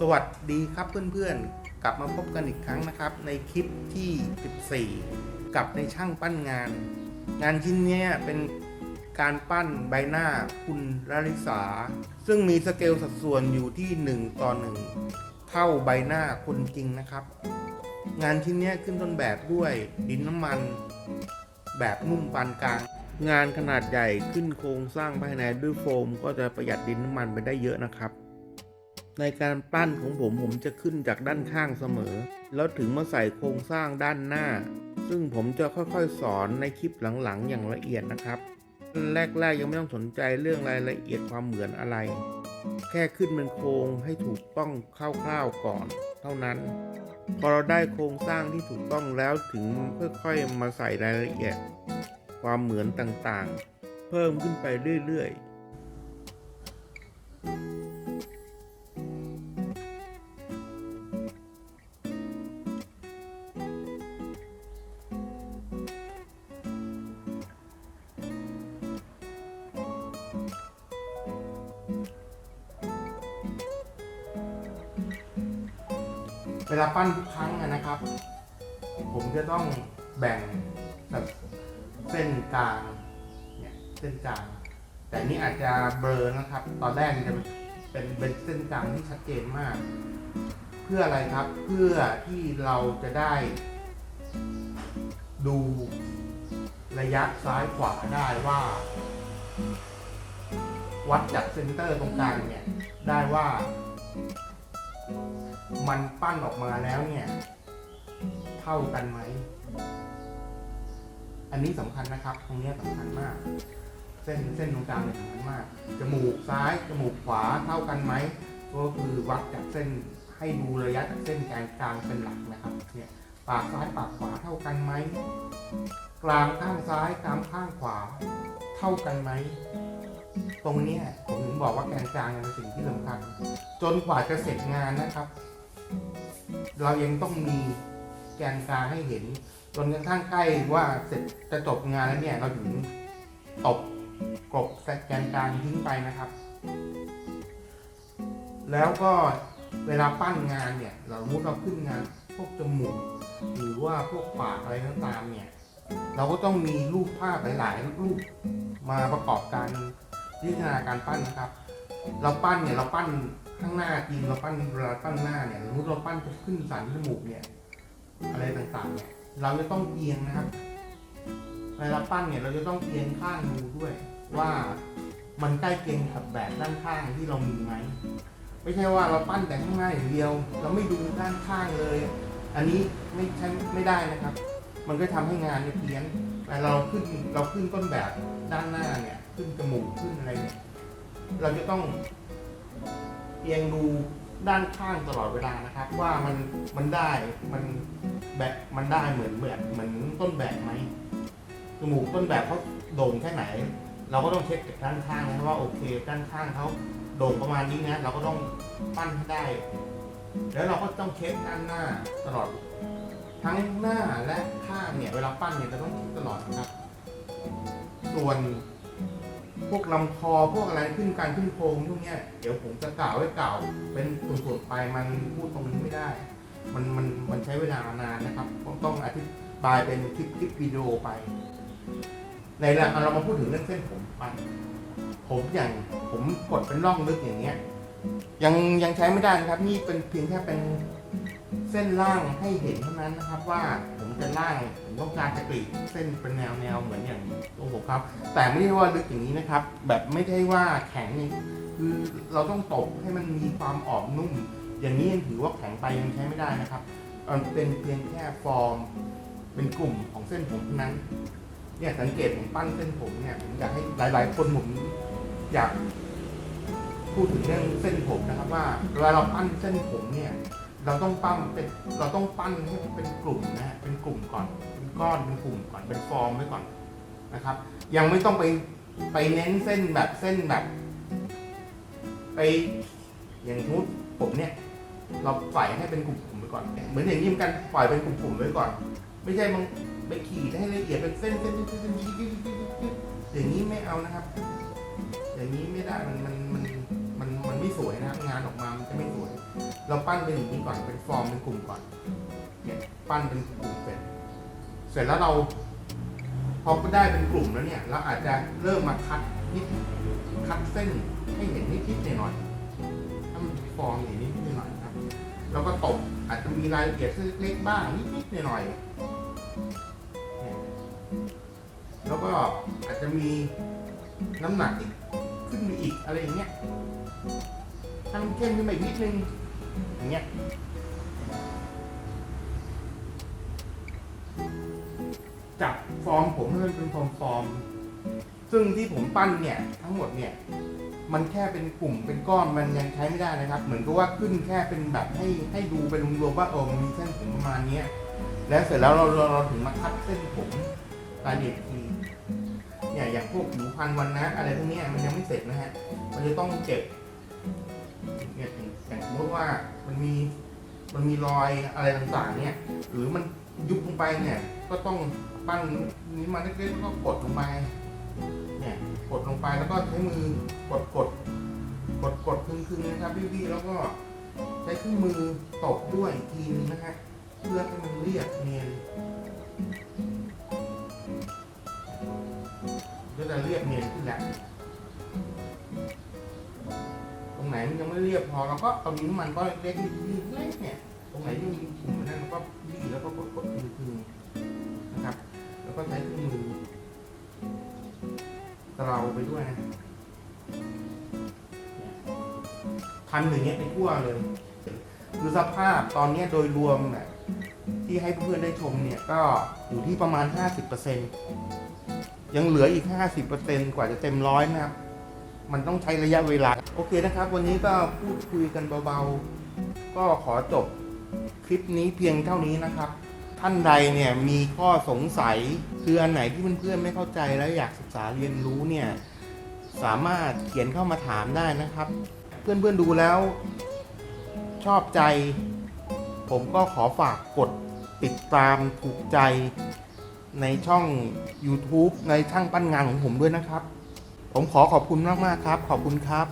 สวัสดีครับเพื่อนๆ กลับมาพบกันอีกครั้งนะครับ ในคลิปที่ 14 กับในช่างปั้นงาน งานชิ้นนี้เป็นการปั้นใบหน้าคุณลลิสา ซึ่งมีสเกลสัดส่วนอยู่ที่ 1 ต่อ 1 เท่าใบหน้าคนจริงนะครับ งานชิ้นนี้ขึ้นต้นแบบด้วยดินน้ำมัน แบบนุ่มปานกลาง งานขนาดใหญ่ขึ้นโครงสร้างภายในด้วยโฟม ก็จะประหยัดดินน้ำมันไปได้เยอะนะครับ ในการปั้นของผมผมจะขึ้นจากด้านข้างเสมอ แล้วถึงมาใส่โครงสร้างด้านหน้า ซึ่งผมจะค่อยๆ สอนในคลิปหลังๆ อย่างละเอียดนะครับ แรกๆยังไม่ต้องสนใจเรื่องรายละเอียดความเหมือนอะไร แค่ขึ้นเป็นโครงให้ถูกต้องคร่าวๆก่อน เท่านั้น พอเราได้โครงสร้างที่ถูกต้องแล้วถึงค่อยๆมาใส่รายละเอียด ความเหมือนต่างๆ เพิ่มขึ้นไปเรื่อยๆ วลาปั้นทุกครั้งนะครับ ผมจะต้องแบ่งแบบเส้นกลางเนี่ยเส้นกลาง แต่นี่อาจจะเบลอนะครับ ตอนแรกมันจะเป็นเป็นเส้นกลางที่ชัดเจนมาก เพื่ออะไรครับเพื่อที่เราจะได้ ดูระยะซ้ายขวาได้ว่า วัดจากเซนเตอร์ตรงกลางเนี่ย ได้ว่า มันปั้นออกมาแล้วเนี่ย เท่ากันไหม อันนี้สำคัญนะครับ ตรงเนี้ยสำคัญมาก เส้นเส้นตรงกลางเนี่ยสำคัญมาก จมูกซ้ายจมูกขวาเท่ากันไหม ก็คือวัดจากเส้นให้ดูระยะจากเส้นแกนกลางเป็นหลักนะครับ เนี่ย ปากซ้ายปากขวาเท่ากันไหม กลางข้างซ้ายกลางข้างขวา เท่ากันไหมตรงเนี้ยผมถึงบอกว่าแกนกลางเป็นสิ่งที่สำคัญ จนกว่าจะเสร็จงานนะครับ เรายังต้องมีแกนกลางให้เห็นจนกระทั่งใกล้ว่าเสร็จจะจบงานแล้วเนี่ย เราถึงตบกบแกนกลางทิ้งไปนะครับ แล้วก็เวลาปั้นงานเนี่ย เราสมมติเราขึ้นงานพวกจมูกหรือว่าพวกปากอะไรก็ตามเนี่ย เราก็ต้องมีรูปภาพหลาย ๆ รูปมาประกอบการพิจารณาการปั้นนะครับ เราปั้นเนี่ยเราปั้นข้างหน้าจริงเราปั้นเวลาปั้นหน้าเนี่ยสมมติเราปั้นจะขึ้นสันจมูกเนี่ย อะไรต่างๆเนี่ยเราจะต้องเอียงนะครับเวลาปั้นเนี่ยเราจะต้องเอียงข้างดูด้วย ว่ามันใกล้เคียงกับแบบด้านข้างที่เรามีไหมไม่ใช่ว่าเราปั้นแต่ข้างหน้าอย่างเดียว เราไม่ดูด้านข้างเลย อันนี้ไม่ใช่ไม่ได้นะครับ มันก็ทำให้งานเนี่ยเพี้ยนแต่เราขึ้นเราขึ้นต้นแบบด้านหน้าเนี่ย ขึ้นจมูกขึ้นอะไรเนี่ย เราจะต้องเอียงดูด้านข้างตลอดเวลานะครับ ว่ามันมันได้มันแบบมันได้เหมือนแบบเหมือนต้นแบบไหมจมูกต้นแบบเขาโด่งแค่ไหน เราก็ต้องเช็คจากด้านข้างนะว่าโอเค ด้านข้างเขาโด่งประมาณนี้นะเราก็ต้องปั้นให้ได้ แล้วเราก็ต้องเช็คด้านหน้าตลอด ทั้งหน้าและข้างเนี่ยเวลาปั้นเนี่ยเราต้องเช็คตลอดนะครับ ส่วน พวกลำคอพวกอะไรขึ้นการขึ้นโครงพวกเนี้ยเดี๋ยวผมจะกล่าวไว้กล่าวเป็นส่วนๆไปมันพูดตรงนี้ไม่ได้ มันมันมันใช้เวลานานนะครับ ต้องต้องอธิบายเป็นคลิปคลิปวิดีโอไป ในละเรามาพูดถึงเรื่องเส้นผมไปผมอย่างผมกดเป็นร่องลึกอย่างเงี้ย ยังยังใช้ไม่ได้นะครับ นี่เป็นเพียงแค่เป็นเส้นล่างให้เห็นเท่านั้นนะครับ ว่าผมจะล่าง ผมต้องการจะกรีดเส้นเป็นแนวแนวเหมือนอย่างตรงผมครับ แต่ไม่ได้ว่าลึกอย่างนี้นะครับ แบบไม่ใช่ว่าแข็งนี่คือเราต้องตบให้มันมีความอ่อนนุ่ม อย่างนี้ยังถือว่าแข็งไปยังใช้ไม่ได้นะครับเอ่อเป็นเพียงแค่ฟอร์ม เป็นกลุ่มของเส้นผมเท่านั้น เนี่ยสังเกตผมปั้นเส้นผมเนี่ยผมอยากให้หลาย ๆ คนผมอยากพูดถึงเรื่องเส้นผมนะครับว่าเวลาเราปั้นเส้นผมเนี่ย เราต้องปั้นเป็นเราต้องปั้นให้เป็นกลุ่มนะฮะเป็นกลุ่มก่อนเป็นก้อนเป็นกลุ่มก่อนเป็นฟอร์มไว้ก่อนนะครับ ยังไม่ต้องไปไปเน้นเส้นแบบเส้นแบบ ไปอย่างทุดผมเนี่ย เราใส่ให้เป็นกลุ่มๆไปก่อน เหมือนอย่างนี้เหมือนกันปล่อยเป็นกลุ่มๆไว้ก่อน ไม่ใช่มันไปขีดให้ละเอียดเป็นเส้นเส้นเส้นเส้นเส้นอย่างนี้ไม่เอานะครับ อย่างนี้ไม่ได้มันมันมัน ไม่สวยนะครับงานออกมามันจะไม่สวย เราปั้นเป็นอย่างนี้ก่อนเป็นฟอร์มเป็นกลุ่มก่อนเนี่ยปั้นเป็นกลุ่มเสร็จเสร็จแล้วเราพอได้เป็นกลุ่มแล้วเนี่ยเราอาจจะเริ่มมาคัดนิดคัดเส้นให้เห็นนิดๆหน่อยๆถ้ามันฟอร์มอย่างนี้นิดๆหน่อยๆครับแล้วก็ตบอาจจะมีรายละเอียดเล็กๆบ้างนิดๆหน่อยๆแล้วก็อาจจะมีน้ำหนักอีกขึ้นไปอีกอะไรอย่างเงี้ย ทำเข้มขึ้นไปอีกนิดนึง อย่างเงี้ยจับฟอร์มผมให้มันเป็นฟอร์มฟอร์ม ซึ่งที่ผมปั้นเนี่ย ทั้งหมดเนี่ย มันแค่เป็นกลุ่มเป็นก้อนมันยังใช้ไม่ได้นะครับ เหมือนกับว่าขึ้นแค่เป็นแบบให้ให้ดูเป็นรวมๆว่าโอ้มันมีเส้นผมประมาณเนี้ยแล้วเสร็จแล้วเราเราเราถึงมาคัดเส้นผมรายละเอียดอีกทีเนี่ยอย่างพวกผิวพันวันนะอะไรพวกนี้มันยังไม่เสร็จนะฮะ มันจะต้องเก็บ อย่างสมมติว่ามันมีมันมีรอยอะไรต่างๆ เนี่ย หรือมันยุบลงไปเนี่ย ก็ต้องปั้นนี้มาเล็กๆแล้วก็กดลงไป เนี่ย กดลงไปแล้วก็ใช้มือกดกดกดกดคึงๆนะครับพี่ๆแล้วก็ใช้เครื่องมือตบด้วยอีกทีนึงนะฮะเพื่อให้มันเรียบเนียนก็จะเรียบเนียนขึ้นแหละ มันยังไม่เรียบพอเราก็เอานิ้วมันก็เล็กๆเล็กๆเนี่ยตรงไหนที่มันมีกลุ่นั่นเราก็บี้แล้วก็กดกดคึงนะครับ แล้วก็ใช้เครื่องมือเราไปด้วยนะพันอย่างเงี้ยไปทั่วเลยคือสภาพตอนเนี้ยโดยรวมน่ะที่ให้เพื่อนๆได้ชมเนี่ยก็อยู่ที่ประมาณ 50%ยังเหลืออีก 50%กว่าจะเต็มร้อยนะครับ มันต้องใช้ระยะเวลา โอเคนะครับ วันนี้ก็พูดคุยกันเบาๆ ก็ขอจบคลิปนี้เพียงเท่านี้นะครับ ท่านใดเนี่ยมีข้อสงสัยคืออันไหนที่เพื่อนๆไม่เข้าใจแล้วอยากศึกษาเรียนรู้เนี่ยสามารถเขียนเข้ามาถามได้นะครับ เพื่อนๆดูแล้วชอบใจ ผมก็ขอฝากกดติดตามถูกใจในช่อง YouTube ในช่างปั้นงานของผมด้วยนะครับ ผมขอขอบคุณมาก ๆ ครับ ขอบคุณครับ